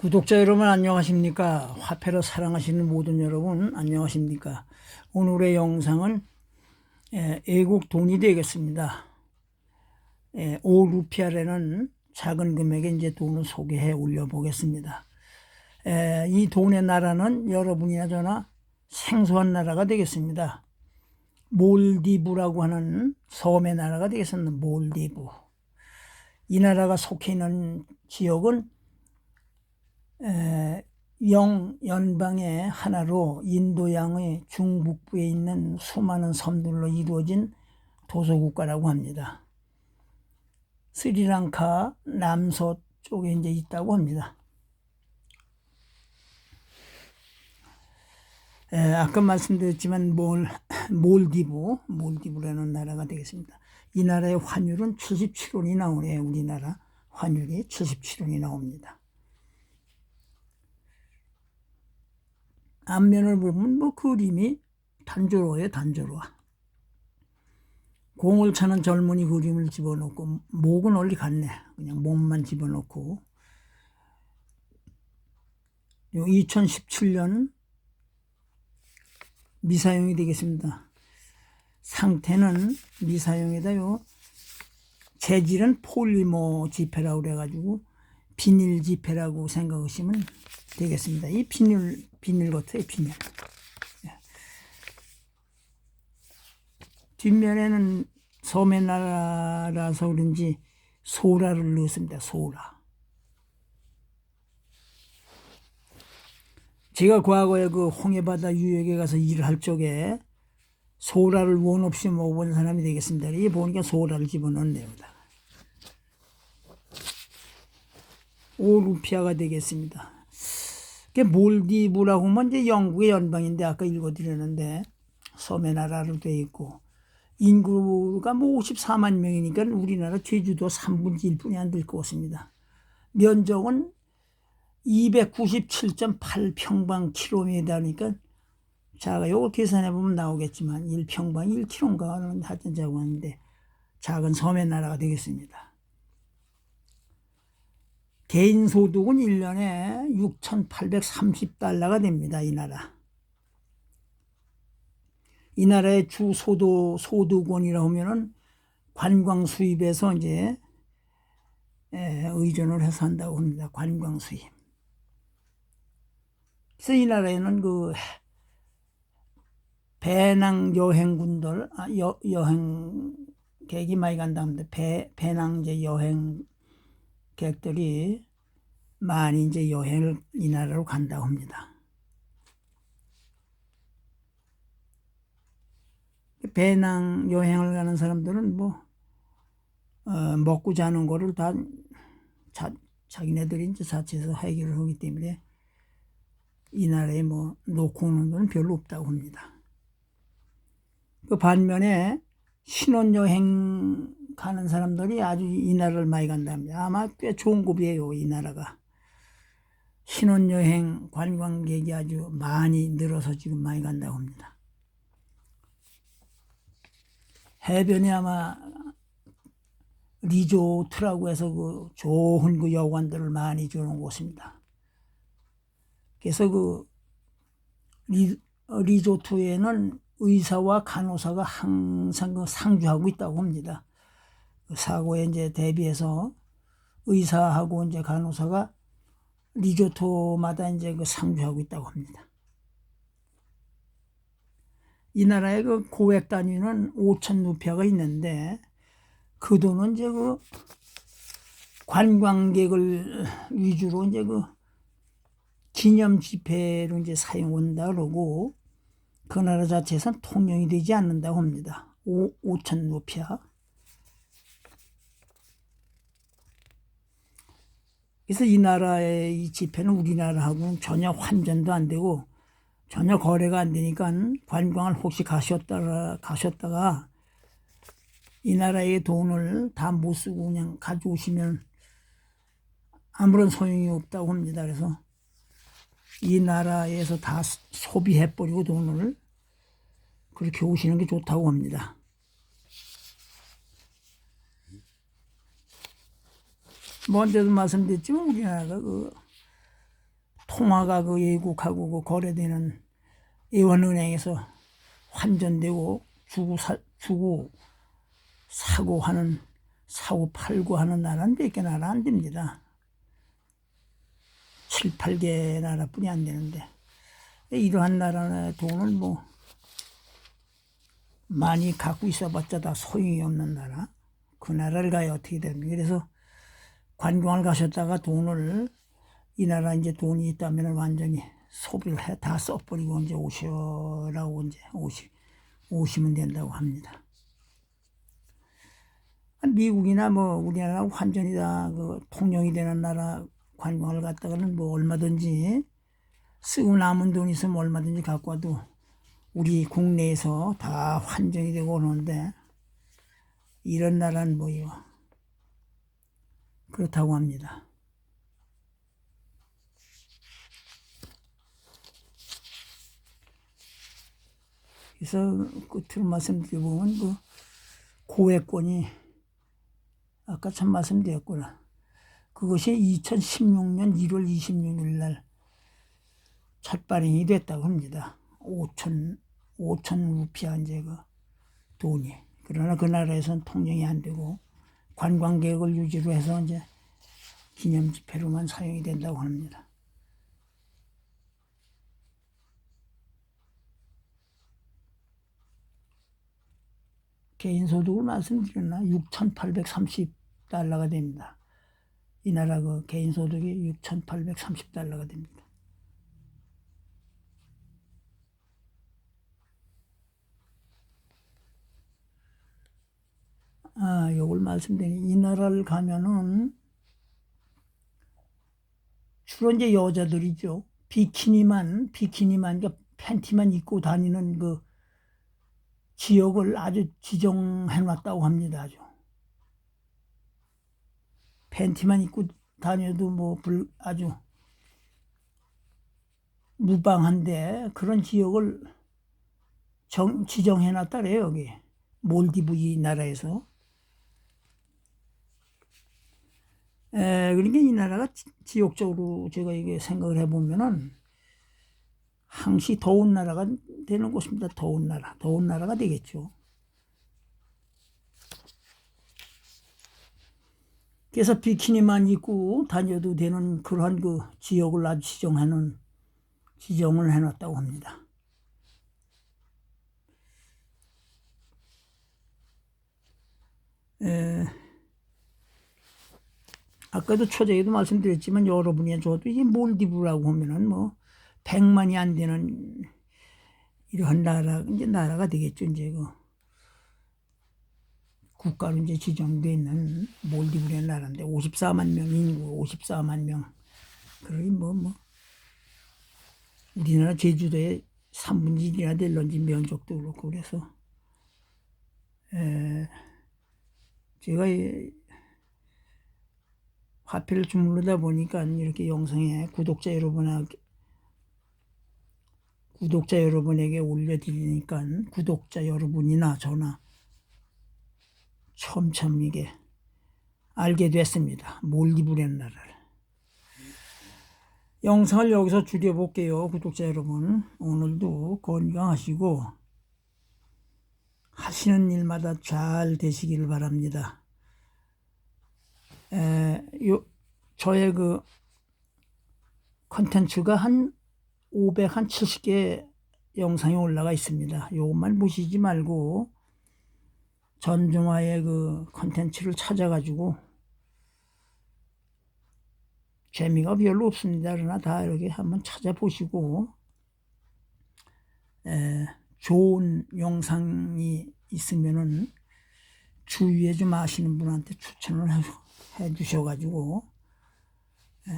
구독자 여러분 안녕하십니까? 화폐를 사랑하시는 모든 여러분 안녕하십니까? 오늘의 영상은 예, 애국 돈이 되겠습니다. 예, 5루피아라는 작은 금액의 이제 돈을 소개해 올려 보겠습니다. 예, 이 돈의 나라는 여러분이나 저나 생소한 나라가 되겠습니다. 몰디브라고 하는 섬의 나라가 되겠습니다. 몰디브. 이 나라가 속해 있는 지역은 에, 영 연방의 하나로 인도양의 중북부에 있는 수많은 섬들로 이루어진 도서국가라고 합니다. 스리랑카 남서 쪽에 이제 있다고 합니다. 에, 아까 말씀드렸지만 몰, 몰디브, 몰디브라는 나라가 되겠습니다. 이 나라의 환율은 77원이 나오네요. 우리나라 환율이 77원이 나옵니다. 앞면을 보면 뭐 그림이 단조로워요, 단조로워. 공을 차는 젊은이 그림을 집어넣고 목은 원리 같네. 그냥 목만 집어넣고. 2017년 미사용이 되겠습니다. 상태는 미사용이다요. 재질은 폴리머 지폐라고 그래가지고 비닐 지폐라고 생각하시면 되겠습니다. 이 비닐 비닐 같아요, 비닐. 예. 뒷면에는 섬의 나라라서 그런지 소라를 넣었습니다. 소라. 제가 과거에 그 홍해바다 유역에 가서 일을 할 적에 소라를 원 없이 먹어본 사람이 되겠습니다. 이 보니까 소라를 집어넣네요. 오루피아가 되겠습니다. 그 몰디브라고 하면 이제 영국의 연방인데 아까 읽어드렸는데 섬의 나라로 돼 있고 인구가 뭐 54만 명이니까 우리나라 제주도 3분의 1뿐이 안 될 것 같습니다. 면적은 297.8 평방킬로미터니까 자가 요걸 계산해 보면 나오겠지만 1평방 1km인가 하여튼 자고 하는데 작은 섬의 나라가 되겠습니다. 개인 소득은 1년에 6,830달러가 됩니다. 이 나라. 이 나라의 주 소득, 소득원이라 하면은 관광 수입에서 이제 의존을 해서 한다고 합니다. 관광 수입. 그래서 이 나라에는 그 배낭 여행군들, 아, 여, 여행객이 많이 간다는데 배, 배낭 이제 여행 객들이 많이 이제 여행을 이 나라로 간다고 합니다. 배낭 여행을 가는 사람들은 뭐 어, 먹고 자는 거를 다 자, 자기네들이 이제 자체에서 해결을 하기 때문에 이 나라에 뭐 놓고 오는 건 별로 없다고 합니다. 그 반면에 신혼여행 가는 사람들이 아주 이 나라를 많이 간답니다. 아마 꽤 좋은 곳이에요, 이 나라가. 신혼여행 관광객이 아주 많이 늘어서 지금 많이 간다고 합니다. 해변에 아마 리조트라고 해서 그 좋은 그 여관들을 많이 주는 곳입니다. 그래서 그 리, 리조트에는 의사와 간호사가 항상 그 상주하고 있다고 합니다. 그 사고에 이제 대비해서 의사하고 이제 간호사가 리조트마다 이제 그 상주하고 있다고 합니다. 이 나라의 그 고액 단위는 5천 루피아가 있는데 그 돈은 이제 그 관광객을 위주로 이제 그 기념 지폐로 이제 사용한다 그러고 그 나라 자체에선 통용이 되지 않는다고 합니다. 5, 5천 루피아. 그래서 이 나라의 이 지폐는 우리나라하고는 전혀 환전도 안 되고 전혀 거래가 안 되니까 관광을 혹시 가셨다가 가셨다가 이 나라의 돈을 다 못 쓰고 그냥 가져오시면 아무런 소용이 없다고 합니다. 그래서 이 나라에서 다 소비해버리고 돈을 그렇게 오시는 게 좋다고 합니다. 먼저도 말씀드렸지만 우리나라가 그 통화가 그 예국하고 그 거래되는 예원은행에서 환전되고 주고 사, 주고 사고 하는 사고 팔고 하는 나라는 몇 개 나라 안 됩니다. 7, 8개 나라뿐이 안 되는데 이러한 나라의 돈을 뭐 많이 갖고 있어봤자 다 소용이 없는 나라 그 나라를 가야 어떻게 됩니까? 그래서 관광을 가셨다가 돈을 이 나라 이제 돈이 있다면 완전히 소비를 해 다 써버리고 이제 오셔라고 이제 오시 오시면 된다고 합니다. 미국이나 뭐 우리나라 완전히 다그 통용이 되는 나라 관광을 갔다가는 뭐 얼마든지 쓰고 남은 돈 있으면 얼마든지 갖고 와도 우리 국내에서 다 환전이 되고 오는데 이런 나라는 뭐요 그렇다고 합니다. 그래서 끝으로 말씀드려보면 그 고액권이 아까 참 말씀드렸구나. 그것이 2016년 1월 26일 날 첫 발행이 됐다고 합니다. 5천 5천 루피아 이제 그 돈이. 그러나 그 나라에서는 통용이 안 되고 관광객을 유지로 해서 이제 기념 지폐로만 사용이 된다고 합니다. 개인 소득을 말씀드렸나? 6,830달러가 됩니다. 이 나라 그 개인 소득이 6,830달러가 됩니다. 아, 요걸 말씀드리니 이 나라를 가면은 주로 이제 여자들이죠. 비키니만 비키니만 그러니까 팬티만 입고 다니는 그 지역을 아주 지정해 놨다고 합니다. 아주 팬티만 입고 다녀도 뭐 불, 아주 무방한데 그런 지역을 정, 지정해 놨다래요 여기 몰디브 이 나라에서 에, 그러니까 이 나라가 지, 지역적으로 제가 이게 생각을 해보면은 항시 더운 나라가 되는 곳입니다. 더운 나라, 더운 나라가 되겠죠. 그래서 비키니만 입고 다녀도 되는 그러한 그 지역을 아주 지정하는 지정을 해놨다고 합니다. 에, 아까도 초대에도 말씀드렸지만 여러분이 저도 이 몰디브라고 하면은 뭐 백만이 안 되는 이러한 나라 이제 나라가 되겠죠 이제 그. 국가로 이제 지정돼 있는 몰디브라는 나라인데 54만 명 인구 54만 명. 그러니 뭐뭐. 뭐 우리나라 제주도에 3분의 1이나 될런지 면적도 그렇고 그래서 에 제가 화폐를 주물르다 보니까 이렇게 영상에 구독자 여러분에게 구독자 여러분에게 올려드리니까 구독자 여러분이나 저나 처음 이게 알게 됐습니다. 몰디브라는 나라를. 영상을 여기서 줄여볼게요. 구독자 여러분. 오늘도 건강하시고 하시는 일마다 잘 되시기를 바랍니다. 에, 요, 저의 그 컨텐츠가 한 570개 영상이 올라가 있습니다. 요것만 보시지 말고 전중화의 그 컨텐츠를 찾아가지고 재미가 별로 없습니다. 그러나 다 이렇게 한번 찾아보시고 에, 좋은 영상이 있으면은 주위에 좀 아시는 분한테 추천을 해, 해 주셔가지고 에,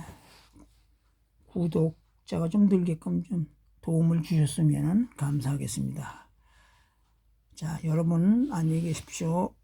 구독자가 좀 늘게끔 좀 도움을 주셨으면 감사하겠습니다. 자, 여러분 안녕히 계십시오.